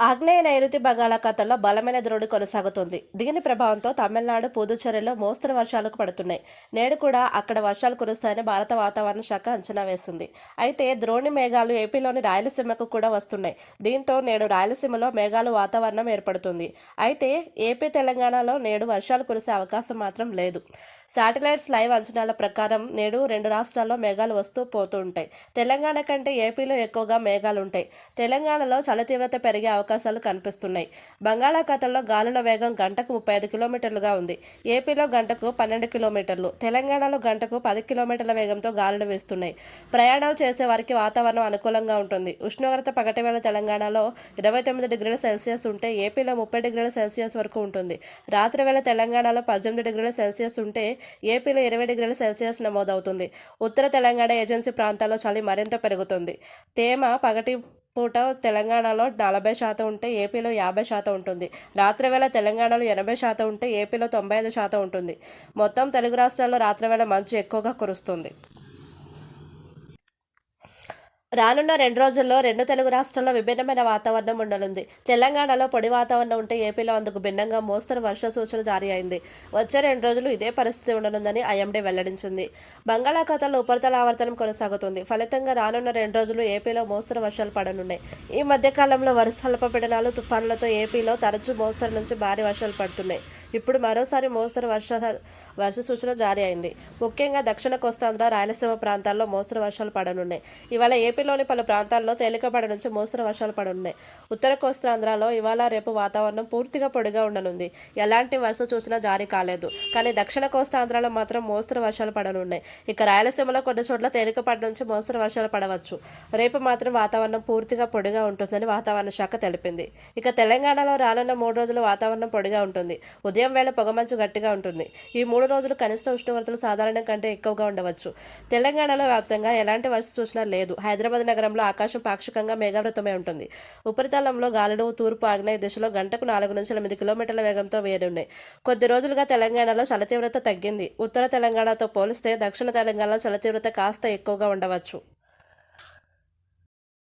ఆగ్నేయ నైరుతి బంగాళాఖాతంలో బలమైన ద్రోణి కొనసాగుతుంది. దీని ప్రభావంతో తమిళనాడు పుదుచ్చేరిలో మోస్తరు వర్షాలకు పడుతున్నాయి. నేడు కూడా అక్కడ వర్షాలు కురుస్తాయని భారత వాతావరణ శాఖ అంచనా వేసింది. అయితే ద్రోణి మేఘాలు ఏపీలోని రాయలసీమకు కూడా వస్తున్నాయి. దీంతో నేడు రాయలసీమలో మేఘాలు వాతావరణం ఏర్పడుతుంది. అయితే ఏపీ తెలంగాణలో నేడు వర్షాలు కురిసే అవకాశం మాత్రం లేదు. శాటిలైట్స్ లైవ్ అంచనాల ప్రకారం నేడు రెండు రాష్ట్రాల్లో మేఘాలు వస్తూ పోతూ ఉంటాయి. తెలంగాణ కంటే ఏపీలో ఎక్కువగా మేఘాలు ఉంటాయి. తెలంగాణలో చలి తీవ్రత పెరిగే అవకాశాలు కనిపిస్తున్నాయి. బంగాళాఖాతంలో గాలుల వేగం గంటకు ముప్పై ఐదు కిలోమీటర్లుగా ఉంది. ఏపీలో గంటకు పన్నెండు కిలోమీటర్లు తెలంగాణలో గంటకు పది కిలోమీటర్ల వేగంతో గాలులు వేస్తున్నాయి. ప్రయాణాలు చేసే వారికి వాతావరణం అనుకూలంగా ఉంటుంది. ఉష్ణోగ్రత పగటి వేళ తెలంగాణలో ఇరవై తొమ్మిది డిగ్రీల సెల్సియస్ ఉంటే ఏపీలో ముప్పై డిగ్రీల సెల్సియస్ వరకు ఉంటుంది. రాత్రి వేళ తెలంగాణలో పద్దెనిమిది డిగ్రీల సెల్సియస్ ఉంటే ఏపీలో ఇరవై డిగ్రీల సెల్సియస్ నమోదవుతుంది. ఉత్తర తెలంగాణ ఏజెన్సీ ప్రాంతాల్లో చలి మరింత పెరుగుతుంది. తేమ పగటి పూట తెలంగాణలో నలభై శాతం ఉంటే ఏపీలో యాభై శాతం ఉంటుంది. రాత్రివేళ తెలంగాణలో ఎనభై శాతం ఉంటే ఏపీలో తొంభై ఐదు శాతం ఉంటుంది. మొత్తం తెలుగు రాష్ట్రాల్లో రాత్రివేళ మంచు ఎక్కువగా కురుస్తుంది. రానున్న రెండు రోజుల్లో రెండు తెలుగు రాష్ట్రాల్లో విభిన్నమైన వాతావరణం ఉండనుంది. తెలంగాణలో పొడి వాతావరణం ఉంటే ఏపీలో అందుకు భిన్నంగా మోస్తరు వర్ష సూచన జారీ అయింది. వచ్చే రెండు రోజులు ఇదే పరిస్థితి ఉండనుందని ఐఎండీ వెల్లడించింది. బంగాళాఖాతంలో ఉపరితల ఆవర్తనం కొనసాగుతుంది. ఫలితంగా రానున్న రెండు రోజులు ఏపీలో మోస్తరు వర్షాలు పడనున్నాయి. ఈ మధ్యకాలంలో వరుస అల్పపీడనాలు తుఫానులతో ఏపీలో తరచూ మోస్తరు నుంచి భారీ వర్షాలు పడుతున్నాయి. ఇప్పుడు మరోసారి మోస్తరు వర్ష వర్ష సూచన జారీ అయింది. ముఖ్యంగా దక్షిణ కోస్తాంధ్ర రాయలసీమ ప్రాంతాల్లో మోస్తరు వర్షాలు పడనున్నాయి. ఇవాళ ఏపీ ఏపీలోని పలు ప్రాంతాల్లో తేలికపాటి నుంచి మోస్తరు వర్షాలు పడనున్నాయి ఉత్తర కోస్తాంధ్రలో ఇవాళ రేపు వాతావరణం పూర్తిగా పొడిగా ఉండనుంది. ఎలాంటి వర్ష సూచన జారీ కాలేదు. కానీ దక్షిణ కోస్తాంధ్రలో మాత్రం మోస్తరు వర్షాలు పడనున్నాయి. ఇక రాయలసీమలో కొన్ని చోట్ల తేలికపాటి నుంచి మోస్తరు వర్షాలు పడవచ్చు. రేపు మాత్రం వాతావరణం పూర్తిగా పొడిగా ఉంటుందని వాతావరణ శాఖ తెలిపింది. ఇక తెలంగాణలో రానున్న మూడు రోజులు వాతావరణం పొడిగా ఉంటుంది. ఉదయం వేళ పొగమంచు గట్టిగా ఉంటుంది. ఈ మూడు రోజులు కనిష్ట ఉష్ణోగ్రతలు సాధారణం కంటే ఎక్కువగా ఉండవచ్చు. తెలంగాణలో వ్యాప్తంగా ఎలాంటి వర్ష సూచన లేదు. హైదరాబాద్ నగరంలో ఆకాశం పాక్షికంగా మేఘావృతమై ఉంటుంది. ఉపరితలంలో గాలులు తూర్పు ఆగ్నేయ దిశలో గంటకు నాలుగు నుంచి ఎనిమిది కిలోమీటర్ల వేగంతో వేరున్నాయి. కొద్ది రోజులుగా తెలంగాణలో చల తీవ్రత తగ్గింది. ఉత్తర తెలంగాణతో పోలిస్తే దక్షిణ తెలంగాణలో చలి తీవ్రత కాస్త ఎక్కువగా ఉండవచ్చు.